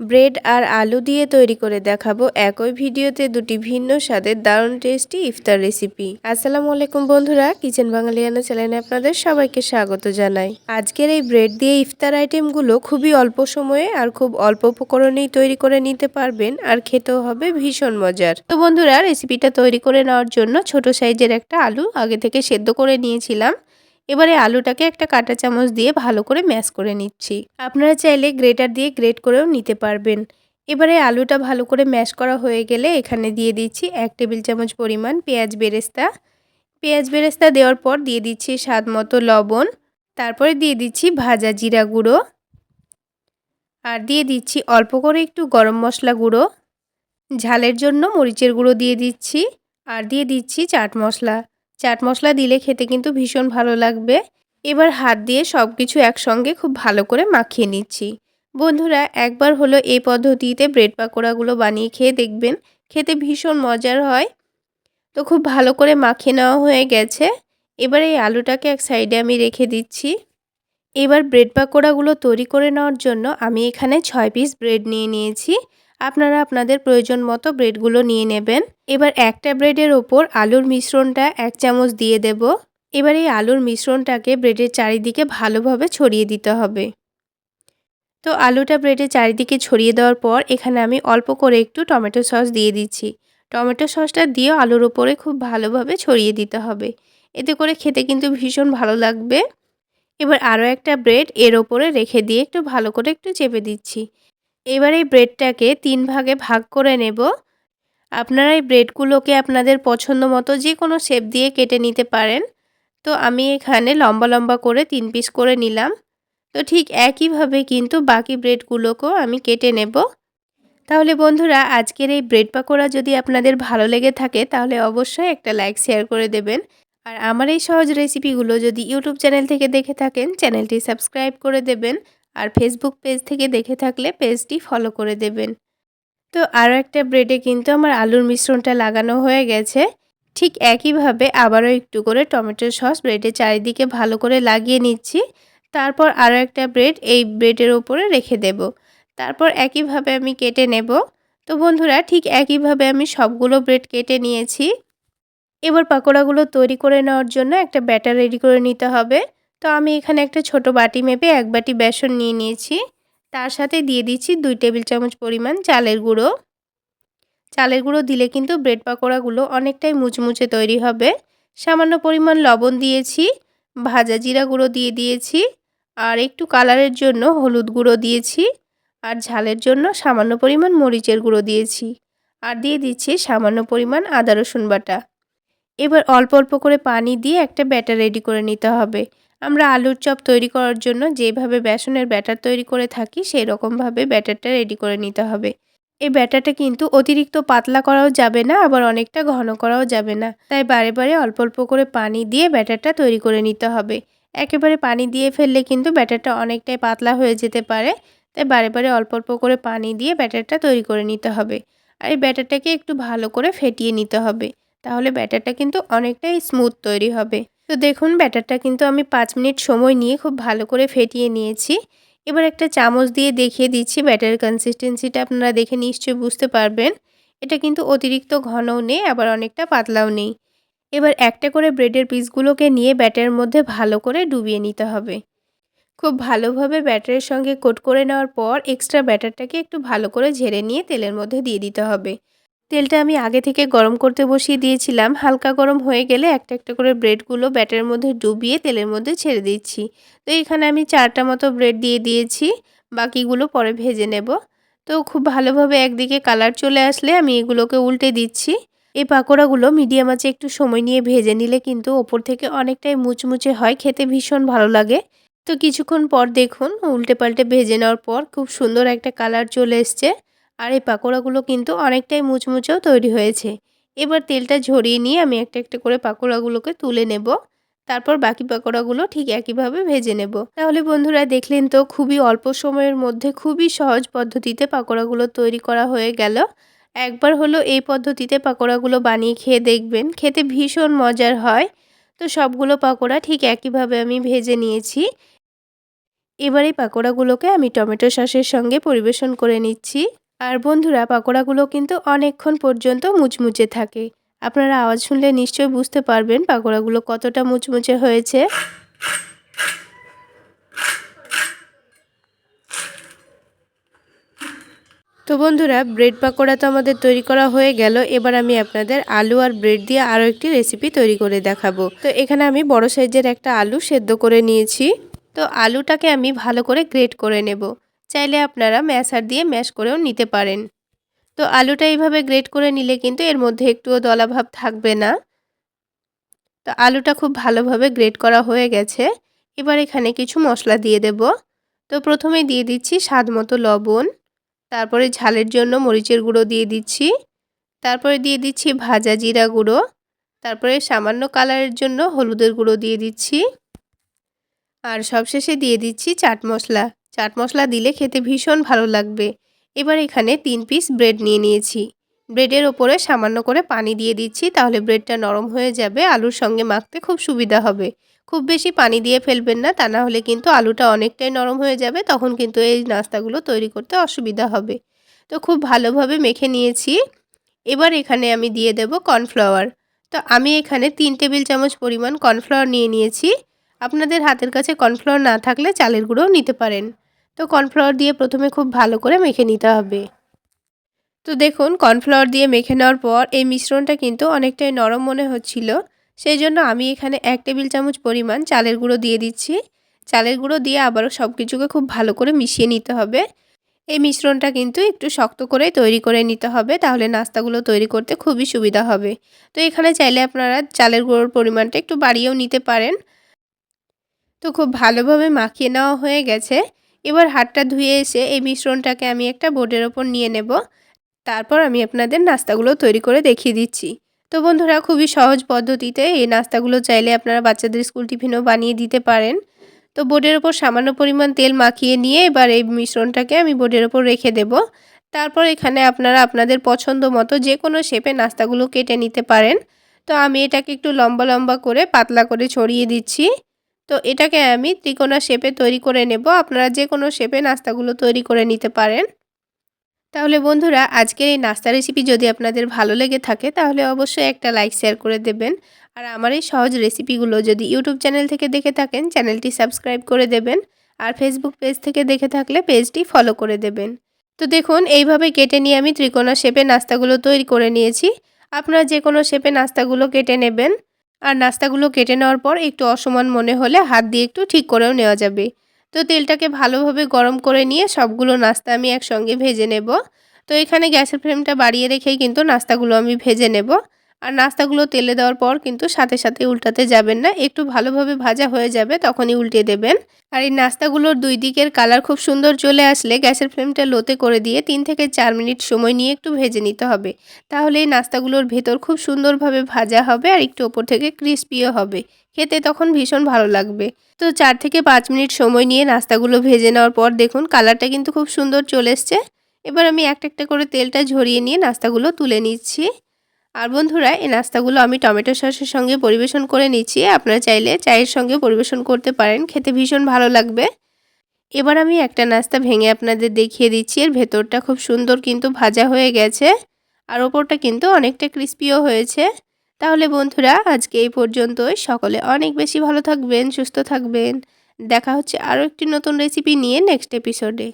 Bread আর আলু দিয়ে তৈরি করে দেখাবো। একই ভিডিওতে দুটি ভিন্ন স্বাদের দারুণ টেস্টি ইফতার রেসিপি। আসসালামু আলাইকুম বন্ধুরা, কিচেন বাঙালিয়ানা চ্যানেলে আপনাদের সবাইকে স্বাগত জানাই। আজকের এই ব্রেড দিয়ে ইফতার আইটেমগুলো খুবই অল্প সময়ে আর খুব অল্প উপকরণেই তৈরি করে নিতে পারবেন আর খেতেও হবে ভীষণ মজার। তো বন্ধুরা, রেসিপিটা তৈরি করে নেওয়ার জন্য ছোট সাইজের একটা আলু আগে থেকে সেদ্ধ করে নিয়েছিলাম। এবারে আলুটাকে একটা কাঁটা চামচ দিয়ে ভালো করে ম্যাশ করে নিচ্ছি। আপনারা চাইলে গ্রেটার দিয়ে গ্রেট করেও নিতে পারবেন। এবারে আলুটা ভালো করে ম্যাশ করা হয়ে গেলে এখানে দিয়ে দিচ্ছি এক টেবিল চামচ পরিমাণ পেঁয়াজ বেরেস্তা। পেঁয়াজ বেরেস্তা দেওয়ার পর দিয়ে দিচ্ছি স্বাদ মতো লবণ। তারপরে দিয়ে দিচ্ছি ভাজা জিরা গুঁড়ো। আর দিয়ে দিচ্ছি অল্প করে একটু গরম মশলা গুঁড়ো। ঝালের জন্য মরিচের গুঁড়ো দিয়ে দিচ্ছি। আর দিয়ে দিচ্ছি চাট মশলা। চাট মশলা দিলে খেতে কিন্তু ভীষণ ভালো লাগবে। এবার হাত দিয়ে সব কিছু একসঙ্গে খুব ভালো করে মাখিয়ে নিচ্ছি। বন্ধুরা, একবার হলো এই পদ্ধতিতে ব্রেড পাকোড়াগুলো বানিয়ে খেয়ে দেখবেন, খেতে ভীষণ মজার হয়। তো খুব ভালো করে মাখিয়ে নেওয়া হয়ে গেছে। এবার এই আলুটাকে এক সাইডে আমি রেখে দিচ্ছি। এবার ব্রেড পাকোড়াগুলো তৈরি করে নেওয়ার জন্য আমি এখানে ছয় পিস ব্রেড নিয়ে নিয়েছি। আপনারা আপনাদের প্রয়োজন মতো ব্রেডগুলো নিয়ে নেবেন। এবার একটা ব্রেডের ওপর আলুর মিশ্রণটা এক চামচ দিয়ে দেব। এবার এই আলুর মিশ্রণটাকে ব্রেডের চারিদিকে ভালোভাবে ছড়িয়ে দিতে হবে। তো আলুটা ব্রেডের চারিদিকে ছড়িয়ে দেওয়ার পর এখানে আমি অল্প করে একটু টমেটো সস দিয়ে দিচ্ছি। টমেটো সসটা দিয়েও আলুর ওপরে খুব ভালোভাবে ছড়িয়ে দিতে হবে। এতে করে খেতে কিন্তু ভীষণ ভালো লাগবে। এবার আরও একটা ব্রেড এর ওপরে রেখে দিয়ে একটু ভালো করে একটু চেপে দিচ্ছি। এবার এই ব্রেডটাকে তিন ভাগে ভাগ করে নেব। আপনারা এই ব্রেডগুলোকে আপনাদের পছন্দ মতো যে কোনো শেপ দিয়ে কেটে নিতে পারেন। তো আমি এখানে লম্বা লম্বা করে তিন পিস করে নিলাম। তো ঠিক একইভাবে কিন্তু বাকি ব্রেডগুলোকেও আমি কেটে নেব। তাহলে বন্ধুরা, আজকের এই ব্রেড পাকোড়া যদি আপনাদের ভালো লেগে থাকে, তাহলে অবশ্যই একটা লাইক শেয়ার করে দেবেন। আর আমার এই সহজ রেসিপিগুলো যদি ইউটিউব চ্যানেল থেকে দেখে থাকেন, চ্যানেলটি সাবস্ক্রাইব করে দেবেন। আর ফেসবুক পেজ থেকে দেখে থাকলে পেজটি ফলো করে দেবেন। তো আরও একটা ব্রেডে কিন্তু আমার আলুর মিশ্রণটা লাগানো হয়ে গেছে। ঠিক একইভাবে আবারও একটু করে টমেটোর সস ব্রেডের চারিদিকে ভালো করে লাগিয়ে নিচ্ছি। তারপর আরও একটা ব্রেড এই ব্রেডের ওপরে রেখে দেব। তারপর একইভাবে আমি কেটে নেব। তো বন্ধুরা, ঠিক একইভাবে আমি সবগুলো ব্রেড কেটে নিয়েছি। এবার পাকোড়াগুলো তৈরি করে নেওয়ার জন্য একটা ব্যাটার রেডি করে নিতে হবে। তো আমি এখানে একটা ছোট বাটি মেপে এক বাটি বেসন নিয়ে নিয়েছি। তার সাথে দিয়ে দিচ্ছি দুই টেবিল চামচ পরিমাণ চালের গুঁড়ো। চালের গুঁড়ো দিলে কিন্তু ব্রেড পাকোড়াগুলো অনেকটাই মুচমুচে তৈরি হবে। সামান্য পরিমাণ লবণ দিয়েছি, ভাজা জিরা গুঁড়ো দিয়ে দিয়েছি, আর একটু কালারের জন্য হলুদ গুঁড়ো দিয়েছি, আর ঝালের জন্য সামান্য পরিমাণ মরিচের গুঁড়ো দিয়েছি, আর দিয়ে দিচ্ছি সামান্য পরিমাণ আদা রসুন বাটা। এবার অল্প অল্প করে পানি দিয়ে একটা ব্যাটার রেডি করে নিতে হবে। আমরা আলুর চপ তৈরি করার জন্য যেভাবে বেসনের ব্যাটার তৈরি করে থাকি সেই রকমভাবে ব্যাটারটা রেডি করে নিতে হবে। এই ব্যাটারটা কিন্তু অতিরিক্ত পাতলা করাও যাবে না, আবার অনেকটা ঘন করাও যাবে না। তাই বারে বারে অল্প অল্প করে পানি দিয়ে ব্যাটারটা তৈরি করে নিতে হবে। একেবারে পানি দিয়ে ফেললে কিন্তু ব্যাটারটা অনেকটাই পাতলা হয়ে যেতে পারে। তাই বারে বারে অল্প অল্প করে পানি দিয়ে ব্যাটারটা তৈরি করে নিতে হবে। আর এই ব্যাটারটাকে একটু ভালো করে ফেটিয়ে নিতে হবে। তাহলে ব্যাটারটা কিন্তু অনেকটাই স্মুথ তৈরি হবে। তো দেখুন, ব্যাটারটা কিন্তু আমি পাঁচ মিনিট সময় নিয়ে খুব ভালো করে ফেটিয়ে নিয়েছি। এবার একটা চামচ দিয়ে দেখিয়ে দিচ্ছি ব্যাটারের কনসিস্টেন্সিটা আপনারা দেখে নিশ্চয়ই বুঝতে পারবেন। এটা কিন্তু অতিরিক্ত ঘনও নেই, আবার অনেকটা পাতলাও নেই। এবার একটা করে ব্রেডের পিসগুলোকে নিয়ে ব্যাটারের মধ্যে ভালো করে ডুবিয়ে নিতে হবে। খুব ভালোভাবে ব্যাটারের সঙ্গে কোট করে নেওয়ার পর এক্সট্রা ব্যাটারটাকে একটু ভালো করে ঝেড়ে নিয়ে তেলের মধ্যে দিয়ে দিতে হবে। তেলটা আমি আগে থেকে গরম করতে বসিয়ে দিয়েছিলাম। হালকা গরম হয়ে গেলে একটা একটা করে ব্রেডগুলো ব্যাটের মধ্যে ডুবিয়ে তেলের মধ্যে ছেড়ে দিচ্ছি। তো এখানে আমি চারটা মতো ব্রেড দিয়ে দিয়েছি। বাকিগুলো পরে ভেজে নেব। তো খুব ভালোভাবে একদিকে কালার চলে আসলে আমি এগুলোকে উল্টে দিচ্ছি। এই পাকোড়াগুলো মিডিয়াম আছে একটু সময় নিয়ে ভেজে নিলে কিন্তু ওপর থেকে অনেকটাই মুচমুচে হয়, খেতে ভীষণ ভালো লাগে। তো কিছুক্ষণ পর দেখুন, উল্টে পাল্টে ভেজে নেওয়ার পর খুব সুন্দর একটা কালার চলে এসছে। আর এই পাকোড়াগুলো কিন্তু অনেকটাই মুচমুচেও তৈরি হয়েছে। এবার তেলটা ঝরিয়ে নিয়ে আমি একটা একটা করে পাকোড়াগুলোকে তুলে নেব। তারপর বাকি পাকোড়াগুলো ঠিক একইভাবে ভেজে নেব। তাহলে বন্ধুরা দেখলেন তো খুবই অল্প সময়ের মধ্যে খুবই সহজ পদ্ধতিতে পাকোড়াগুলো তৈরি করা হয়ে গেল। একবার হলো এই পদ্ধতিতে পাকোড়াগুলো বানিয়ে খেয়ে দেখবেন, খেতে ভীষণ মজার হয়। তো সবগুলো পাকোড়া ঠিক একইভাবে আমি ভেজে নিয়েছি। এবার এই পাকোড়াগুলোকে আমি টমেটো সসের সঙ্গে পরিবেশন করে নিচ্ছি। আর বন্ধুরা, পাকোড়াগুলো কিন্তু অনেকক্ষণ পর্যন্ত মুচমুচে থাকে। আপনারা আওয়াজ শুনলে নিশ্চয়ই বুঝতে পারবেন পাকোড়াগুলো কতটা মুচমুচে হয়েছে। তো বন্ধুরা, ব্রেড পাকোড়া তো আমাদের তৈরি করা হয়ে গেল। এবার আমি আপনাদের আলু আর ব্রেড দিয়ে আরও একটি রেসিপি তৈরি করে দেখাবো। তো এখানে আমি বড় সাইজের একটা আলু সেদ্ধ করে নিয়েছি। তো আলুটাকে আমি ভালো করে গ্রেট করে নেব। চাইলে আপনারা ম্যাশার দিয়ে ম্যাশ করেও নিতে পারেন। তো আলুটা এইভাবে গ্রেট করে নিলে কিন্তু এর মধ্যে একটুও দলাভাব থাকবে না। তো আলুটা খুব ভালোভাবে গ্রেট করা হয়ে গেছে। এবার এখানে কিছু মশলা দিয়ে দেব। তো প্রথমে দিয়ে দিচ্ছি স্বাদ মতো লবণ। তারপরে ঝালের জন্য মরিচের গুঁড়ো দিয়ে দিচ্ছি। তারপরে দিয়ে দিচ্ছি ভাজা জিরা গুঁড়ো। তারপরে সামান্য কালারের জন্য হলুদের গুঁড়ো দিয়ে দিচ্ছি। আর সবশেষে দিয়ে দিচ্ছি চাট মশলা। চাট মশলা দিলে খেতে ভীষণ ভালো লাগবে। এবার এখানে তিন পিস ব্রেড নিয়ে নিয়েছি। ব্রেডের ওপরে সামান্য করে পানি দিয়ে দিচ্ছি, তাহলে ব্রেডটা নরম হয়ে যাবে, আলুর সঙ্গে মাখতে খুব সুবিধা হবে। খুব বেশি পানি দিয়ে ফেলবেন না, তা না হলে কিন্তু আলুটা অনেকটাই নরম হয়ে যাবে, তখন কিন্তু এই নাস্তাগুলো তৈরি করতে অসুবিধা হবে। তো খুব ভালোভাবে মেখে নিয়েছি। এবার এখানে আমি দিয়ে দেব কর্নফ্লাওয়ার। তো আমি এখানে তিন টেবিল চামচ পরিমাণ কর্নফ্লাওয়ার নিয়ে নিয়েছি। আপনাদের হাতের কাছে কর্নফ্লাওয়ার না থাকলে চালের গুঁড়োও নিতে পারেন। তো কর্নফ্লাওয়ার দিয়ে প্রথমে খুব ভালো করে মেখে নিতে হবে। তো দেখুন, কর্নফ্লাওয়ার দিয়ে মেখে নেওয়ার পর এই মিশ্রণটা কিন্তু অনেকটাই নরম মনে হচ্ছিল। সেই জন্য আমি এখানে এক টেবিল চামচ পরিমাণ চালের গুঁড়ো দিয়ে দিচ্ছি। চালের গুঁড়ো দিয়ে আবারও সব কিছুকে খুব ভালো করে মিশিয়ে নিতে হবে। এই মিশ্রণটা কিন্তু একটু শক্ত করেই তৈরি করে নিতে হবে, তাহলে নাস্তাগুলো তৈরি করতে খুবই সুবিধা হবে। তো এখানে চাইলে আপনারা চালের গুঁড়োর পরিমাণটা একটু বাড়িয়েও নিতে পারেন। তো খুব ভালোভাবে মাখিয়ে নেওয়া হয়ে গেছে। এবার হাতটা ধুয়ে এসে এই মিশ্রণটাকে আমি একটা বোর্ডের ওপর নিয়ে নেব। তারপর আমি আপনাদের নাস্তাগুলো তৈরি করে দেখিয়ে দিচ্ছি। তো বন্ধুরা, খুবই সহজ পদ্ধতিতে এই নাস্তাগুলো চাইলে আপনারা বাচ্চাদের স্কুল টিফিনও বানিয়ে দিতে পারেন। তো বোর্ডের ওপর সামান্য পরিমাণ তেল মাখিয়ে নিয়ে এবার এই মিশ্রণটাকে আমি বোর্ডের ওপর রেখে দেব। তারপর এখানে আপনারা আপনাদের পছন্দ মতো যে কোনো শেপে নাস্তাগুলো কেটে নিতে পারেন। তো আমি এটাকে একটু লম্বা লম্বা করে পাতলা করে ছড়িয়ে দিচ্ছি। তো এটাকে আমি ত্রিকোণা শেপে তৈরি করে নেব। আপনারা যে কোনো শেপে নাস্তাগুলো তৈরি করে নিতে পারেন। তাহলে বন্ধুরা, আজকের এই নাস্তা রেসিপি যদি আপনাদের ভালো লেগে থাকে, তাহলে অবশ্যই একটা লাইক শেয়ার করে দেবেন। আর আমার এই সহজ রেসিপিগুলো যদি ইউটিউব চ্যানেল থেকে দেখে থাকেন চ্যানেলটি সাবস্ক্রাইব করে দেবেন। আর ফেসবুক পেজ থেকে দেখে থাকলে পেজটি ফলো করে দেবেন। তো দেখুন, এইভাবে কেটে নিয়ে আমি ত্রিকোণা শেপে নাস্তাগুলো তৈরি করে নিয়েছি। আপনারা যে কোনো শেপে নাস্তাগুলো কেটে নেবেন। আর নাস্তাগুলো কেটে নেওয়ার পর একটু অসমান মনে হলে হাত দিয়ে একটু ঠিক করেও নেওয়া যাবে। তো তেলটাকে ভালোভাবে গরম করে নিয়ে সবগুলো নাস্তা আমি একসঙ্গে ভেজে নেব। তো এখানে গ্যাসের ফ্লেমটা বাড়িয়ে রেখেই কিন্তু নাস্তাগুলো আমি ভেজে নেব। আর নাস্তাগুলো তেলে দেওয়ার পর কিন্তু সাথে সাথে উল্টাতে যাবেন না। একটু ভালোভাবে ভাজা হয়ে যাবে, তখনই উল্টে দেবেন। আর এই নাস্তাগুলোর দুই দিকের কালার খুব সুন্দর চলে আসলে গ্যাসের ফ্লেমটা লোতে করে দিয়ে তিন থেকে চার মিনিট সময় নিয়ে একটু ভেজে নিতে হবে। তাহলে এই নাস্তাগুলোর ভেতর খুব সুন্দরভাবে ভাজা হবে আর একটু ওপর থেকে ক্রিস্পিও হবে। খেতে তখন ভীষণ ভালো লাগবে। তো চার থেকে পাঁচ মিনিট সময় নিয়ে নাস্তাগুলো ভেজে নেওয়ার পর দেখুন কালারটা কিন্তু খুব সুন্দর চলে এসছে। এবার আমি একটা একটা করে তেলটা ঝরিয়ে নিয়ে নাস্তাগুলো তুলে নিচ্ছি। আর বন্ধুরা, এই নাস্তাগুলো আমি টমেটো সসের সঙ্গে পরিবেশন করে নিচ্ছি। আপনারা চাইলে চায়ের সঙ্গে পরিবেশন করতে পারেন, খেতে ভীষণ ভালো লাগবে। এবার আমি একটা নাস্তা ভেঙে আপনাদের দেখিয়ে দিচ্ছি। এর ভেতরটা খুব সুন্দর কিন্তু ভাজা হয়ে গেছে আর ওপরটা কিন্তু অনেকটা ক্রিস্পিও হয়েছে। তাহলে বন্ধুরা, আজকে এই পর্যন্তই। সকলে অনেক বেশি ভালো থাকবেন, সুস্থ থাকবেন। দেখা হচ্ছে আরও একটি নতুন রেসিপি নিয়ে নেক্সট এপিসোডে